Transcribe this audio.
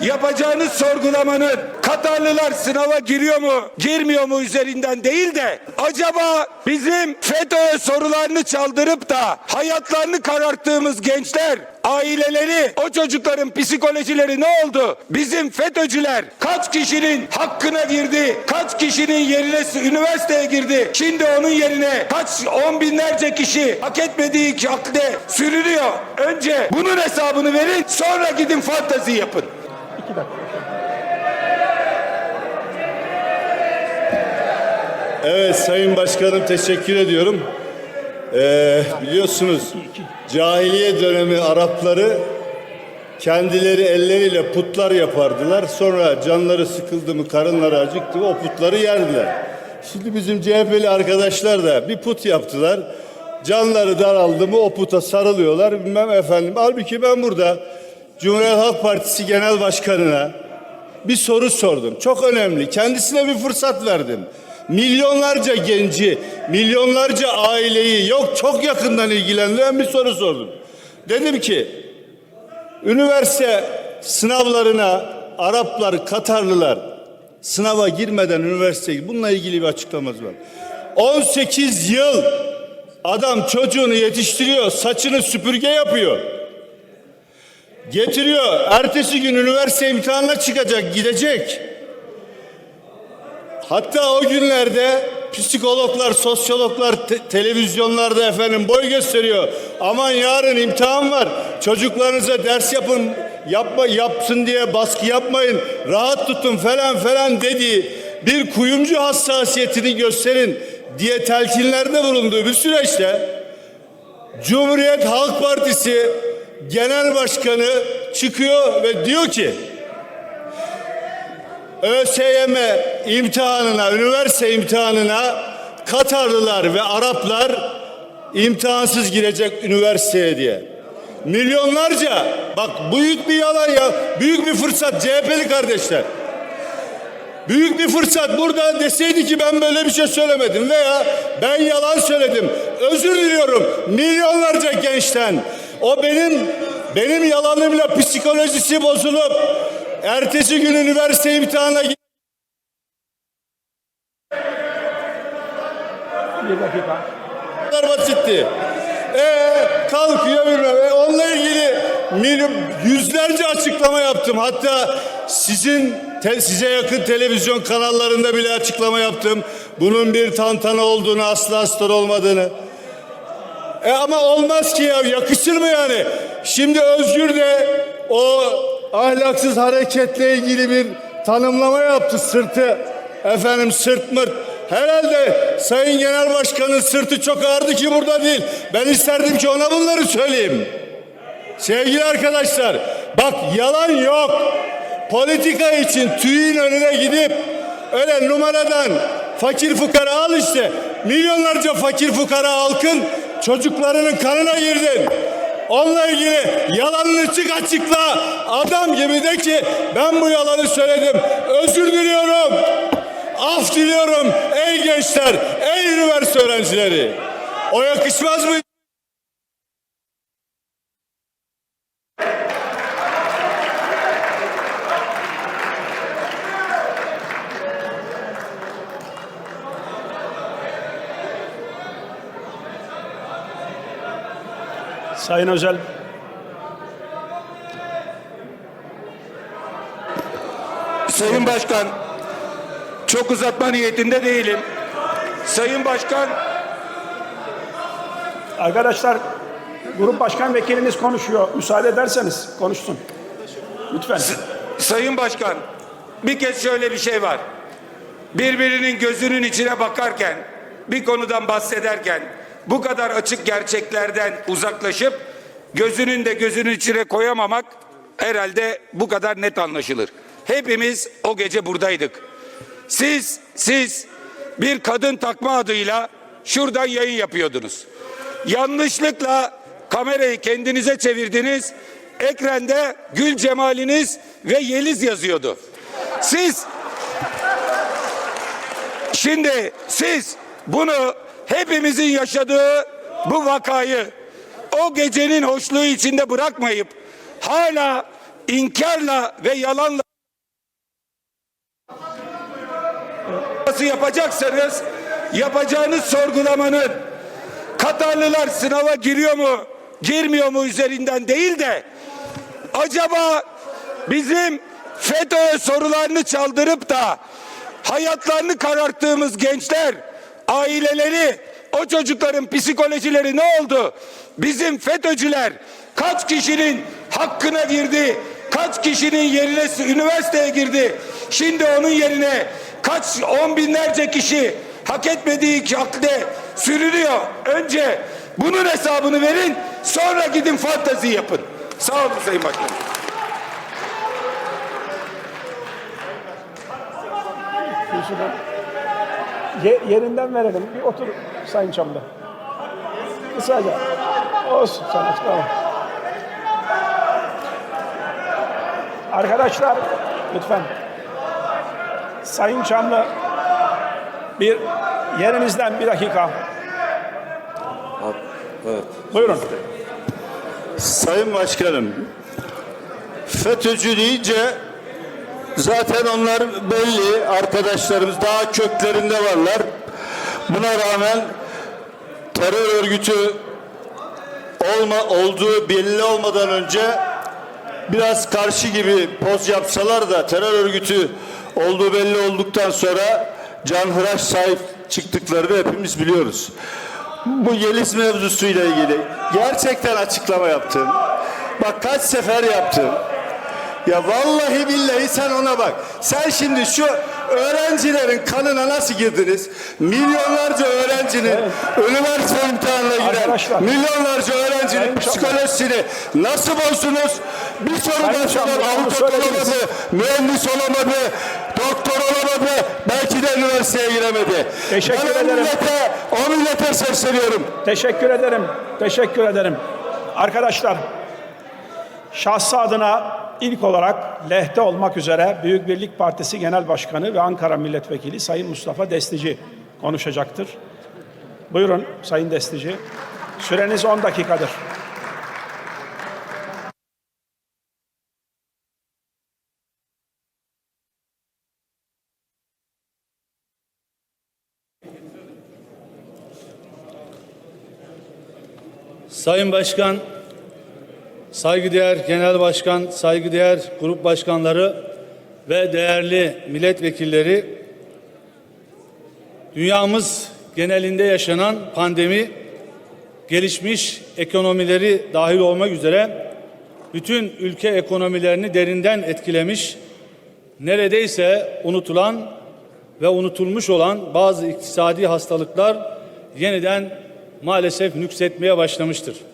yapacağınız sorgulamanın Katarlılar sınava giriyor mu, girmiyor mu üzerinden değil de acaba bizim FETÖ'ye sorularını çaldırıp da hayatlarını kararttığımız gençler aileleri, o çocukların psikolojileri ne oldu? Bizim FETÖ'cüler kaç kişinin hakkına girdi? Kaç kişinin yerine üniversiteye girdi? Şimdi onun yerine kaç on binlerce kişi hak etmediği şekilde sürünüyor. Önce bunun hesabını verin, sonra gidin fantazi yapın. Evet Sayın Başkanım teşekkür ediyorum. Ee, biliyorsunuz cahiliye dönemi Arapları kendileri elleriyle putlar yapardılar. Sonra canları sıkıldı mı, karınları acıktı mı o putları yerdiler. Şimdi bizim CHP'li arkadaşlar da bir put yaptılar. Canları daraldı mı o puta sarılıyorlar bilmem efendim. Halbuki ben burada Cumhuriyet Halk Partisi Genel Başkanı'na bir soru sordum. Çok önemli. Kendisine bir fırsat verdim. Milyonlarca genci, milyonlarca aileyi yok çok yakından ilgilendiren bir soru sordum. Dedim ki üniversite sınavlarına Araplar, Katarlılar sınava girmeden üniversiteye bununla ilgili bir açıklaması var. 18 yıl adam çocuğunu yetiştiriyor, saçını süpürge yapıyor. Getiriyor. Ertesi gün üniversite imtihanına çıkacak, gidecek. Hatta o günlerde psikologlar, sosyologlar te- televizyonlarda efendim boy gösteriyor. Aman yarın imtihan var. Çocuklarınıza ders yapın, yapma yapsın diye baskı yapmayın. Rahat tutun falan falan dediği bir kuyumcu hassasiyetini gösterin diye telkinlerde bulunduğu bir süreçte Cumhuriyet Halk Partisi Genel Başkanı çıkıyor ve diyor ki ÖSYM imtihanına, üniversite imtihanına Katarlılar ve Araplar imtihansız girecek üniversiteye diye. Milyonlarca, bak büyük bir yalan ya, büyük bir fırsat CHP'li kardeşler. Büyük bir fırsat burada deseydi ki ben böyle bir şey söylemedim veya ben yalan söyledim. Özür diliyorum milyonlarca gençten. O benim benim yalanımla psikolojisi bozulup ertesi gün üniversite imtihanına Bir dakika. Kadar basitti. Ee, kalkıyor bilmem. E, onunla ilgili milyon, yüzlerce açıklama yaptım. Hatta sizin te- size yakın televizyon kanallarında bile açıklama yaptım. Bunun bir tantana olduğunu, asla astar olmadığını. E ama olmaz ki ya yakışır mı yani? Şimdi Özgür de o ahlaksız hareketle ilgili bir tanımlama yaptı sırtı. Efendim sırt mırt. Herhalde Sayın Genel Başkan'ın sırtı çok ağırdı ki burada değil. Ben isterdim ki ona bunları söyleyeyim. Sevgili arkadaşlar bak yalan yok. Politika için TÜİ'nin önüne gidip öyle numaradan fakir fukara al işte. Milyonlarca fakir fukara halkın çocuklarının kanına girdin. Onunla ilgili yalanını çık açıkla. Adam gibi de ki ben bu yalanı söyledim. Özür diliyorum. Af diliyorum ey gençler, ey üniversite öğrencileri. O yakışmaz mı? Sayın Özel. Sayın Başkan, çok uzatma niyetinde değilim. Sayın Başkan, Arkadaşlar grup başkan vekilimiz konuşuyor. Müsaade ederseniz konuşsun. Lütfen. Sayın Başkan, bir kez şöyle bir şey var. Birbirinin gözünün içine bakarken, bir konudan bahsederken bu kadar açık gerçeklerden uzaklaşıp gözünün de gözünün içine koyamamak herhalde bu kadar net anlaşılır. Hepimiz o gece buradaydık. Siz, siz bir kadın takma adıyla şuradan yayın yapıyordunuz. Yanlışlıkla kamerayı kendinize çevirdiniz. Ekranda Gül Cemaliniz ve Yeliz yazıyordu. Siz Şimdi siz bunu hepimizin yaşadığı bu vakayı o gecenin hoşluğu içinde bırakmayıp hala inkarla ve yalanla nasıl yapacaksanız yapacağınız sorgulamanın Katarlılar sınava giriyor mu girmiyor mu üzerinden değil de acaba bizim FETÖ sorularını çaldırıp da hayatlarını kararttığımız gençler aileleri o çocukların psikolojileri ne oldu? Bizim FETÖ'cüler kaç kişinin hakkına girdi? Kaç kişinin yerine üniversiteye girdi? Şimdi onun yerine kaç on binlerce kişi hak etmediği hakte sürünüyor. Önce bunun hesabını verin sonra gidin fantazi yapın. Sağ olun Sayın Başkanım. Kürsüden. Ye- yerinden verelim. Bir otur Sayın Çamlı. Kısaca. Olsun sana tamam. Arkadaşlar lütfen. Sayın Çamlı bir yerinizden bir dakika. Buyurun. Sayın Başkanım, FETÖ'cü deyince zaten onlar belli arkadaşlarımız daha köklerinde varlar. Buna rağmen terör örgütü olma, olduğu belli olmadan önce biraz karşı gibi poz yapsalar da terör örgütü olduğu belli olduktan sonra canhıraş sahip çıktıklarını hepimiz biliyoruz. Bu Yeliz mevzusuyla ilgili gerçekten açıklama yaptım. Bak kaç sefer yaptım. Ya vallahi billahi sen ona bak. Sen şimdi şu öğrencilerin kanına nasıl girdiniz? Milyonlarca öğrencinin üniversite imtihanına giren milyonlarca öğrencinin Sayın psikolojisini nasıl bozdunuz? Bir sorudan sonra avukat olamadı, mühendis olamadı, doktor olamadı, belki de üniversiteye giremedi. Teşekkür ben ederim. Millete, o millete sesleniyorum. Teşekkür ederim. Teşekkür ederim. Arkadaşlar, şahsı adına ilk olarak lehte olmak üzere Büyük Birlik Partisi Genel Başkanı ve Ankara Milletvekili Sayın Mustafa Destici konuşacaktır. Buyurun Sayın Destici. Süreniz 10 dakikadır. Sayın Başkan, saygıdeğer Genel Başkan, saygıdeğer grup başkanları ve değerli milletvekilleri, dünyamız genelinde yaşanan pandemi, gelişmiş ekonomileri dahil olmak üzere bütün ülke ekonomilerini derinden etkilemiş, neredeyse unutulan ve unutulmuş olan bazı iktisadi hastalıklar yeniden maalesef nüksetmeye başlamıştır.